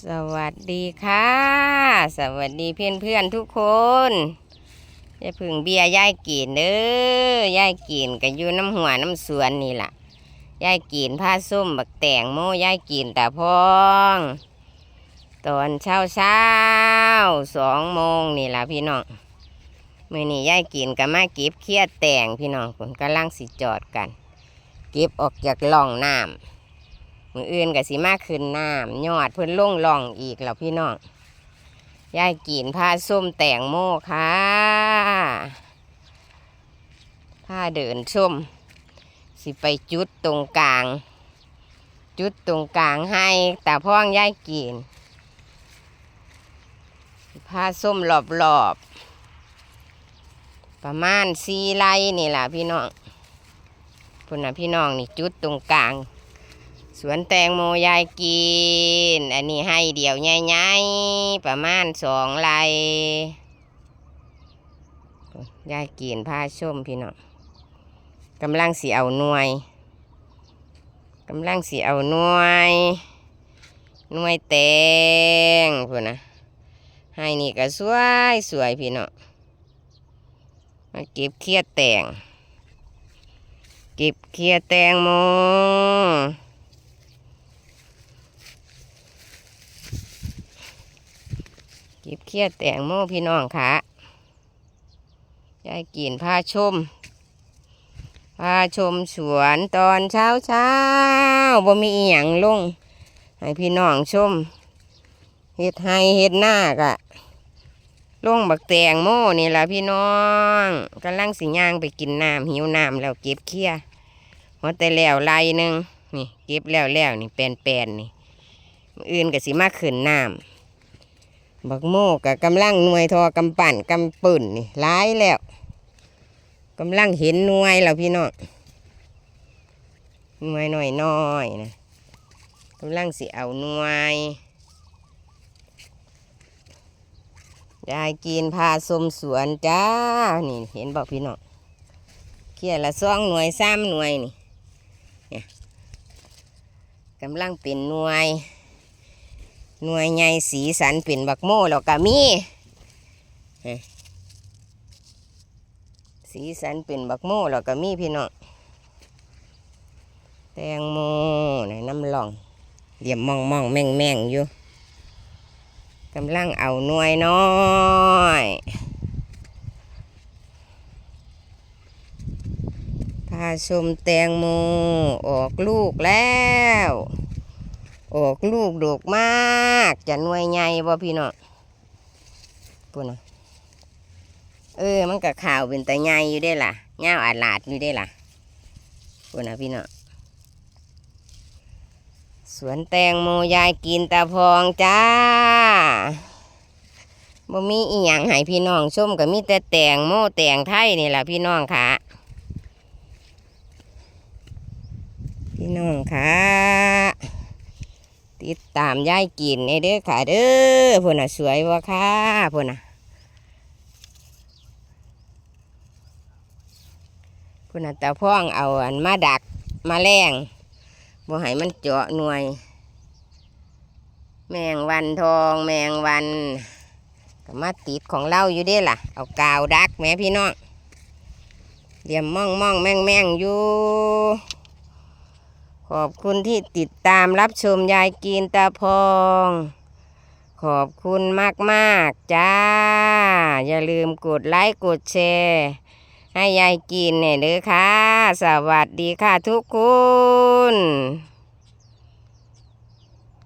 สวัสดีค่ะ สวัสดีเพื่อนเพื่อนๆทุกคนอย่าพึ่งเบียร์ย่ายกินเด้อย่ายกินก็อยู่น้ำหัวน้ำสวนนี่ล่ะย่ายกินผ้าส้มบักแตงโมย่ายกินตาพอง ตอนเช้าเช้าสองโมงนี่ล่ะพี่น้องมื่อนี้ย่ายกินก็มาเก็บเครียดแตงพี่น้องคนกำลังสิจอดกัน เก็บออกจากล่องน้ำ มืออื่นกับสิมากขึ้นน้ำยอดเพิ่นลงล่องอีกแล้วพี่น้องยายกินผ้าส้มแต่งโมค่ะผ้าเดินส้มสิไปจุดตรงกลาง จุดตรงกลางให้แตาพ่องยายกินผ้าส้มหลอบหลอบๆประมาณสี่ไร่นี่แหละพี่น้องพุ่นนะพี่น้องนี่จุดตรงกลาง สวนแตงโมยายกิน อันนี้ให้เดี่ยวใหญ่ๆประมาณสองไร่ยายกินผ้าส้มพี่น้องกำลังสีเอาหน่วยกำลังสีเอาหน่วยหน่วยแตงพูนนะให้นี่ก็สวยสวยพี่น้องมาเก็บเคียดแตงเก็บเคียดแตงโม เก็บเคียดแตงโมพี่น้องค่ะยายกินผ้าชมผ้าชมสวนตอนเช้าเช้าบ่มีอีหยังลง ให้พี่น้องชมเฮ็ดให้เฮ็ดหน้ากะลงบักแตงโมนี่แหละพี่น้องกำลังสิย่างไปกินน้ำหิวน้ำแล้วเก็บเคียหัวแต่แล้วไรหนึ่งนี่เก็บแล้วแล้วนี่แปลนๆนี่มื้ออื่นก็สิมาขึ้นน้ำ บักโมกับกำลังหน่วยทอกำปั่นกำปุ่นนี่ร้ายแล้วกำลังเห็นหน่วยแล้วพี่น้องหน่วยหน่อยน้อยนะกำลังสิเอาหน่วยยายกินพาสมสวนจ้า นี่เห็นบอกพี่น้องเขียละสองหน่วยสามหน่วยนี่กำลังเป็นหน่วย หน่วยใหญ่สีสันเป็นบักโม่แล้วก็มีสีสันเป็นบักโม่แล้วก็มีพี่น้องแตงโมในน้ำหลองเหลี่ยมมองมองแม่งแม่งอยู่กำลังเอาหน่วยน้อยพาชมแตงโมออกลูกแล้ว ออกลูกดกมาก จะหน่วยใหญ่บ่พี่น้องพูดนะเออ มันก็ข่าวเป็นตาใหญ่อยู่ได้ล่ะเงาวอาลาดอยู่ได้ล่ะพูดนะพี่น้องสวนแตงโมยายกินตาพองจ้าบ่มีอีหยังให้พี่น้องชมก็มีแต่แตงโมแตงไทยนี่แหละพี่น้องค่ะ พี่น้องค่ะ ติดตามยายกินในเด้อค่ะเด้อพุ่นน่ะสวยวะค่ะพุ่นน่ะพุ่นน่ะตาพ่องเอาอันมาดักมาแรงบ่ให้มันเจาะหน่วย แมงวันทองแมงวันก็มาติดของเราอยู่เด้ล่ะ เอากาวดักแม่พี่น้องเดี๋ยวม่องม่องแม่งแม่งอยู่ ขอบคุณที่ติดตามรับชมยายกินตาพอง ขอบคุณมากมากๆจ้า อย่าลืมกดไลค์กดแชร์ให้ยายกินเนี่ยเด้อค่ะ สวัสดีค่ะทุกคน